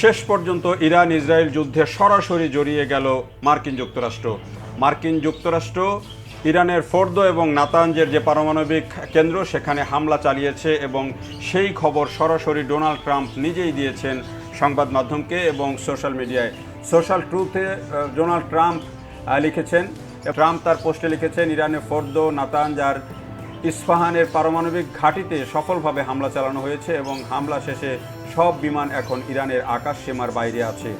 শেষ পর্যন্ত Iran Israel যুদ্ধে সরাসরি জড়িয়ে গেল মার্কিন যুক্তরাষ্ট্র। মার্কিন যুক্তরাষ্ট্র ইরানের ফোর্দ এবং নাতাঞ্জের যে পারমাণবিক কেন্দ্র, সেখানে হামলা চালিয়েছে এবং সেই খবর সরাসরি ডোনাল্ড ট্রাম্প নিজেই দিয়েছেন সংবাদ মাধ্যমকে এবং সোশ্যাল মিডিয়ায়। সোশ্যাল ট্রুথে ডোনাল্ড ট্রাম্প লিখেছেন, ট্রাম্প তার পোস্টে লিখেছেন, ইরানের ফোর্দ নাতাঞ্জ আর ইস্পাহানের পারমাণবিক ঘাঁটিতে সফলভাবে হামলা চালানো হয়েছে এবং হামলা শেষে সব বিমান এখন ইরানের আকাশ সীমার বাইরে আছে।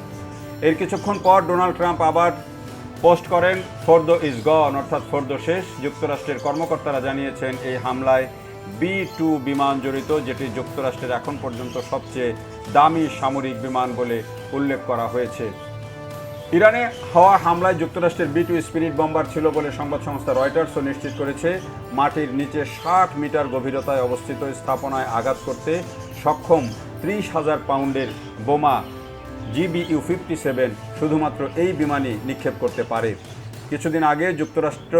এর কিছুক্ষণ পর ডোনাল্ড ট্রাম্প আবার পোস্ট করেন, ফোর্দ ইজ গন, অর্থাৎ ফোর্দ শেষ। যুক্তরাষ্ট্রের কর্মকর্তারা জানিয়েছেন, এই হামলায় বি টু বিমান জড়িত, যেটি যুক্তরাষ্ট্রের এখন পর্যন্ত সবচেয়ে দামি সামরিক বিমান বলে উল্লেখ করা হয়েছে। ইরানে হওয়া হামলায় যুক্তরাষ্ট্রের বি টু স্পিরিট বম্বার ছিল বলে সংবাদ সংস্থা রয়টার্সও নিশ্চিত করেছে, মাটির নিচে ষাট মিটার গভীরতায় অবস্থিত স্থাপনায় আঘাত করতে সক্ষম ত্রিশ হাজার পাউন্ডের বোমা জিবিইউ ফিফটি সেভেন শুধুমাত্র এই বিমানই নিক্ষেপ করতে পারে। কিছুদিন আগে যুক্তরাষ্ট্র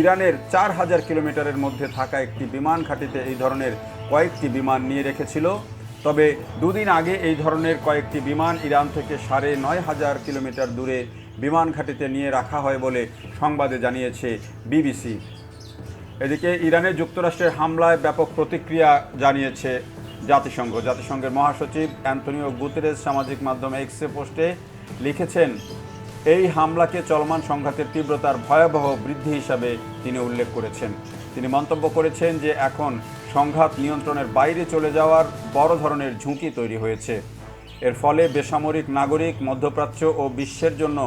ইরানের চার হাজার কিলোমিটারের মধ্যে থাকা একটি বিমান ঘাঁটিতে এই ধরনের কয়েকটি বিমান নিয়ে রেখেছিল। তবে দুদিন আগে এই ধরনের কয়েকটি বিমান ইরান থেকে সাড়ে নয় হাজার কিলোমিটার দূরে বিমান ঘাঁটিতে নিয়ে রাখা হয় বলে সংবাদে জানিয়েছে বিবিসি। এদিকে ইরানের যুক্তরাষ্ট্রের হামলায় ব্যাপক প্রতিক্রিয়া জানিয়েছে জাতিসংঘ। জাতিসংঘের মহাসচিব অ্যান্টনিও গুতেরেস সামাজিক মাধ্যমে এক্সে পোস্টে লিখেছেন, এই হামলাকে চলমান সংঘাতের তীব্রতার ভয়াবহ বৃদ্ধি হিসাবে তিনি উল্লেখ করেছেন। তিনি মন্তব্য করেছেন যে এখন সংঘাত নিয়ন্ত্রণের বাইরে চলে যাওয়ার বড় ধরনের ঝুঁকি তৈরি হয়েছে। এর ফলে বেসামরিক নাগরিক, মধ্যপ্রাচ্য ও বিশ্বের জন্য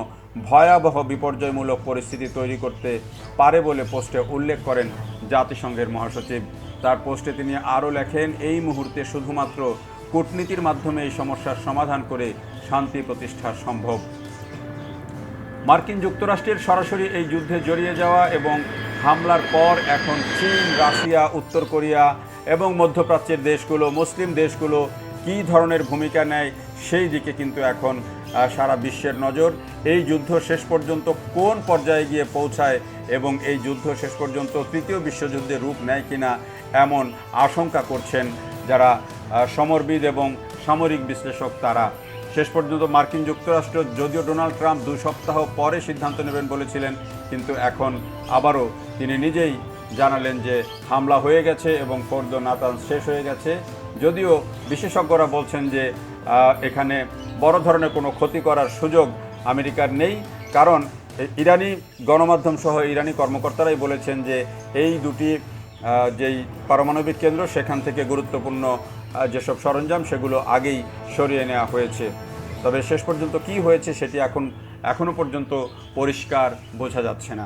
ভয়াবহ বিপর্যয়মূলক পরিস্থিতি তৈরি করতে পারে বলে পোস্টে উল্লেখ করেন জাতিসংঘের মহাসচিব। তার পোস্টে তিনি আরও লেখেন, এই মুহূর্তে শুধুমাত্র কূটনীতির মাধ্যমে এই সমস্যার সমাধান করে শান্তি প্রতিষ্ঠা সম্ভব। মার্কিন যুক্তরাষ্ট্রের সরাসরি এই যুদ্ধে জড়িয়ে যাওয়া এবং হামলার পর এখন চীন, রাশিয়া, উত্তর কোরিয়া এবং মধ্যপ্রাচ্যের দেশগুলো, মুসলিম দেশগুলো কী ধরনের ভূমিকা নেয় সেই দিকে কিন্তু এখন সারা বিশ্বের নজর। এই যুদ্ধ শেষ পর্যন্ত কোন পর্যায়ে গিয়ে পৌঁছায় এবং এই যুদ্ধ শেষ পর্যন্ত তৃতীয় বিশ্বযুদ্ধে রূপ নেয় কিনা এমন আশঙ্কা করছেন যারা সমরবিদ এবং সামরিক বিশ্লেষক তারা। শেষ পর্যন্ত মার্কিন যুক্তরাষ্ট্র যদিও ডোনাল্ড ট্রাম্প দু সপ্তাহ পরে সিদ্ধান্ত নেবেন বলেছিলেন, কিন্তু এখন আবারও তিনি নিজেই জানালেন যে হামলা হয়ে গেছে এবং ফোর্দ নাতান শেষ হয়ে গেছে। যদিও বিশেষজ্ঞরা বলছেন যে এখানে বড় ধরনের কোনো ক্ষতি করার সুযোগ আমেরিকার নেই, কারণ ইরানি গণমাধ্যম সহ ইরানি কর্মকর্তারাই বলেছেন যে এই দুটি যেই পারমাণবিক কেন্দ্র, সেখান থেকে গুরুত্বপূর্ণ যেসব সরঞ্জাম, সেগুলো আগেই সরিয়ে নেওয়া হয়েছে। তবে শেষ পর্যন্ত কি হয়েছে সেটি এখন এখনও পর্যন্ত পরিষ্কার বোঝা যাচ্ছে না।